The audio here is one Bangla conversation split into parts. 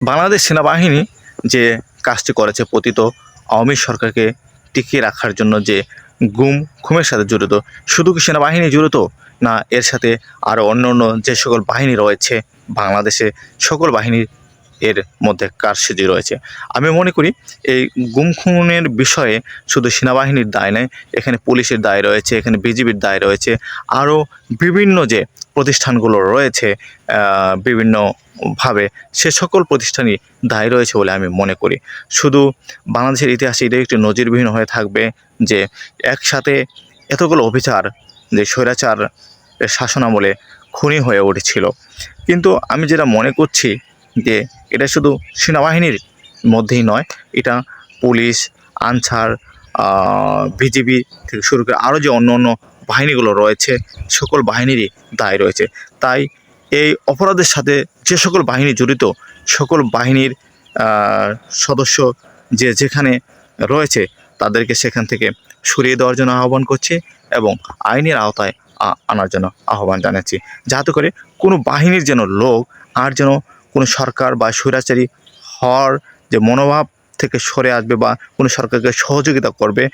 বাংলাদেশ সেনাবাহিনী যে কাজটি করেছে পতিত আওয়ামী সরকারকে টিকিয়ে রাখার জন্য যে গুম খুমের সাথে জড়িত, শুধু কি সেনাবাহিনী জড়িত? না, এর সাথে আরও অন্য অন্য যে সকল বাহিনী রয়েছে বাংলাদেশে সকল বাহিনীর এর মধ্যে কারসাজি রয়েছে। আমি মনে করি এই গুম খুনের বিষয়ে শুধু সেনাবাহিনীর দায় নয় এখানে পুলিশের দায় রয়েছে এখানে বিজিবির দায় রয়েছে আরও বিভিন্ন যে প্রতিষ্ঠানগুলো রয়েছে আহ, বিভিন্নভাবে সে সকল প্রতিষ্ঠানই দায়ী রয়েছে বলে আমি মনে করি। শুধু বাংলাদেশের ইতিহাসে এটাই একটি নজিরবিহীন হয়ে থাকবে যে একসাথে এতগুলো অভিচার যে স্বৈরাচার শাসনামলে খুনি হয়ে উঠেছিল। কিন্তু আমি যেটা মনে করছি যে এটা শুধু সেনাবাহিনীর মধ্যেই নয়, এটা পুলিশ, আনসার বিজিবি থেকে শুরু করে আরও যে অন্য অন্য বাহিনীগুলো রয়েছে, সকল বাহিনীরই দায় রয়েছে। তাই এই অপরাধের সাথে যে সকল বাহিনী জড়িত, সকল বাহিনীর সদস্য যে যেখানে রয়েছে, তাদেরকে সেখান থেকে সরিয়ে দেওয়ার জন্য আহ্বান করছে এবং আইনের আওতায় আনার জন্য আহ্বান জানাচ্ছি। যাতে করে কোনো বাহিনীর যেন লোক আর যেন কোনো সরকার বা স্বৈরাচারী হওয়ার যে মনোভাব থেকে সরে আসবে বা কোনো সরকারকে সহযোগিতা করবে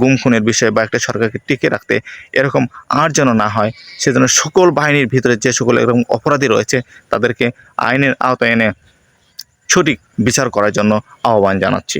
গুম খুনের বিষয়ে বা একটা সরকারকে টিকে রাখতে এরকম আর যেন না হয়, সেজন্য সকল বাহিনীর ভিতরে যে সকল এরকম অপরাধী রয়েছে, তাদেরকে আইনের আওতায় এনে সঠিক বিচার করার জন্য আহ্বান জানাচ্ছি।